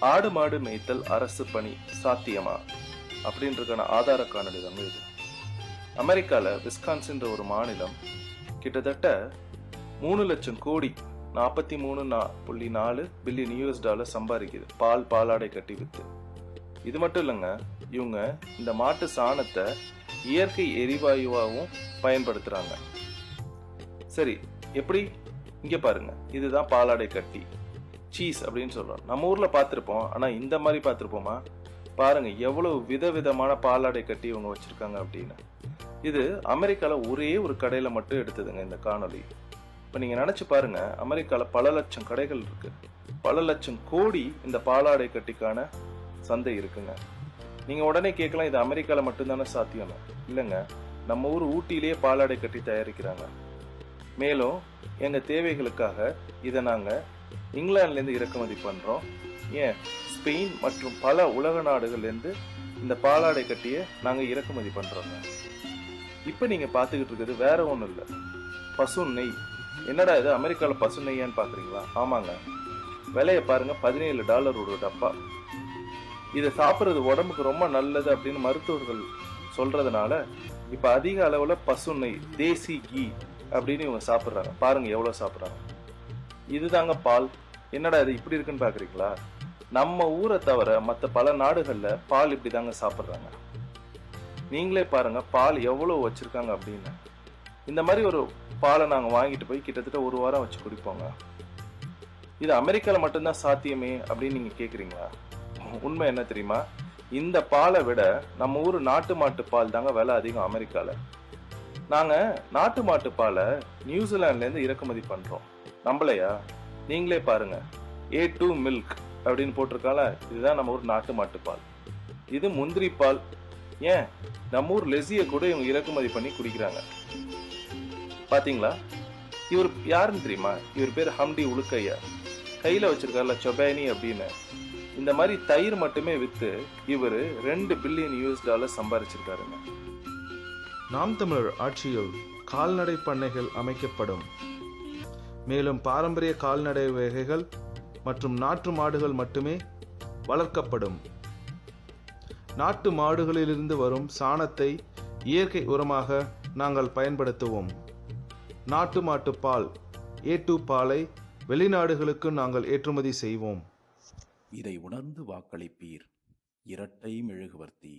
ஆடு மாடு மேய்த்தல் அரசு பணி சாத்தியமா? அப்படின்றதுக்கான ஆதார காணொலி தாங்க இது. அமெரிக்காவில் விஸ்கான்சின்ற ஒரு மாநிலம் கிட்டத்தட்ட மூணு லட்சம் கோடி நாற்பத்தி மூணு நா புள்ளி நாலு பில்லியன் யூஎஸ் டாலர் சம்பாதிக்குது. பால் பாலாடை கட்டி வித்து. இது மட்டும் இல்லைங்க இவங்க இந்த மாட்டு சாணத்தை இயற்கை எரிவாயுவாகவும் பயன்படுத்துகிறாங்க சரி எப்படி? இங்கே பாருங்க. இதுதான் பாலாடை கட்டி. சீஸ் அப்படின்னு சொல்கிறோம் நம்ம ஊரில் பார்த்துருப்போம். ஆனால் இந்த மாதிரி பார்த்துருப்போமா? பாருங்கள் எவ்வளோ விதவிதமான பாலாடை கட்டி இவங்க வச்சுருக்காங்க அப்படின்னு. இது அமெரிக்காவில் ஒரே ஒரு கடையில் மட்டும் எடுத்ததுங்க இந்த காணொளி. இப்போ நீங்கள் நினச்சி பாருங்கள் அமெரிக்காவில் பல லட்சம் கடைகள் இருக்குது பல லட்சம் கோடி இந்த பாலாடை கட்டிக்கான சந்தை இருக்குங்க. நீங்கள் உடனே கேட்கலாம் இது அமெரிக்காவில் மட்டும்தானே சாத்தியம் இல்லைங்க நம்ம ஊர் ஊட்டியிலேயே பாலாடை கட்டி தயாரிக்கிறாங்க. மேலும் எங்கள் தேவைகளுக்காக இதை நாங்கள் இங்கிலாந்துல இருந்து இறக்குமதி பண்றோம். ஏன்? ஸ்பெயின் மற்றும் பல உலக நாடுகள்ல இருந்து இந்த பாலாடை கட்டியை நாங்க இறக்குமதி பண்ணுறோங்க இப்ப நீங்க பார்த்துக்கிட்டு இருக்கிறது வேற ஒண்ணும் இல்ல. பசு நெய். என்னடா இது அமெரிக்கால பசு நெய்யான்னு பாக்குறீங்களா ஆமாங்க. விலையை பாருங்க பதினேழு டாலர் ஒரு டப்பா. இதை சாப்பிட்றது உடம்புக்கு ரொம்ப நல்லது அப்படின்னு மருத்துவர்கள் சொல்றதுனால இப்ப அதிக அளவுல பசு நெய் தேசி கீ அப்படின்னு இவங்க சாப்பிட்றாங்க. பாருங்க எவ்வளவு சாப்பிட்றாங்க. இதுதாங்க பால். என்னடா இது இப்படி இருக்குன்னு பாக்குறீங்களா? நம்ம ஊரை தவிர மற்ற பல நாடுகள்ல பால் இப்படி தாங்க சாப்பிட்றாங்க. நீங்களே பாருங்க பால் எவ்வளோ வச்சிருக்காங்க அப்படின்னு. இந்த மாதிரி ஒரு பாலை நாங்கள் வாங்கிட்டு போய் கிட்டத்தட்ட ஒரு வாரம் வச்சு குடிப்போங்க. இது அமெரிக்காவில் மட்டும்தான் சாத்தியமே அப்படின்னு நீங்கள் கேட்குறீங்களா உண்மை என்ன தெரியுமா? இந்த பாலை விட நம்ம ஊர் நாட்டு மாட்டு பால் தாங்க விலை அதிகம் அமெரிக்காவில் நாங்கள் நாட்டு மாட்டு பாலை நியூசிலாண்ட்லேருந்து இறக்குமதி பண்ணுறோம் நம்பலையா நீங்களே பாருங்க. ஏ டூ மில்க் அப்படின்னு போட்டிருக்கால இதுதான் நம்ம ஊர் நாட்டு மாட்டு பால் இது முந்திரி பால். ஏன்? நம்ம ஊர் லெசிய கூட இவங்க இறக்குமதி பண்ணி குடிக்கிறாங்க. பாத்தீங்களா? இவர் யாருன்னு தெரியுமா? இவர் பேர் ஹம்டி உளுக்கையா கையில வச்சிருக்காருல சொபேனி அப்படின்னு. இந்த மாதிரி தயிர் மட்டுமே விற்று இவர் ரெண்டு பில்லியன் யூஎஸ் டாலர் சம்பாரிச்சிருக்காருங்க. நாம் தமிழர் ஆட்சியில் கால்நடை பண்ணைகள் அமைக்கப்படும் மேலும் பாரம்பரிய கால்நடை வகைகள் மற்றும் நாட்டு மாடுகள் மட்டுமே வளர்க்கப்படும். நாட்டு மாடுகளிலிருந்து வரும் சாணத்தை இயற்கை உரமாக நாங்கள் பயன்படுத்துவோம். நாட்டு மாட்டு பால் ஏ டூ பாலை வெளிநாடுகளுக்கு நாங்கள் ஏற்றுமதி செய்வோம். இதை உணர்ந்து வாக்களிப்பீர். இரட்டை மெழுகுவர்த்தி.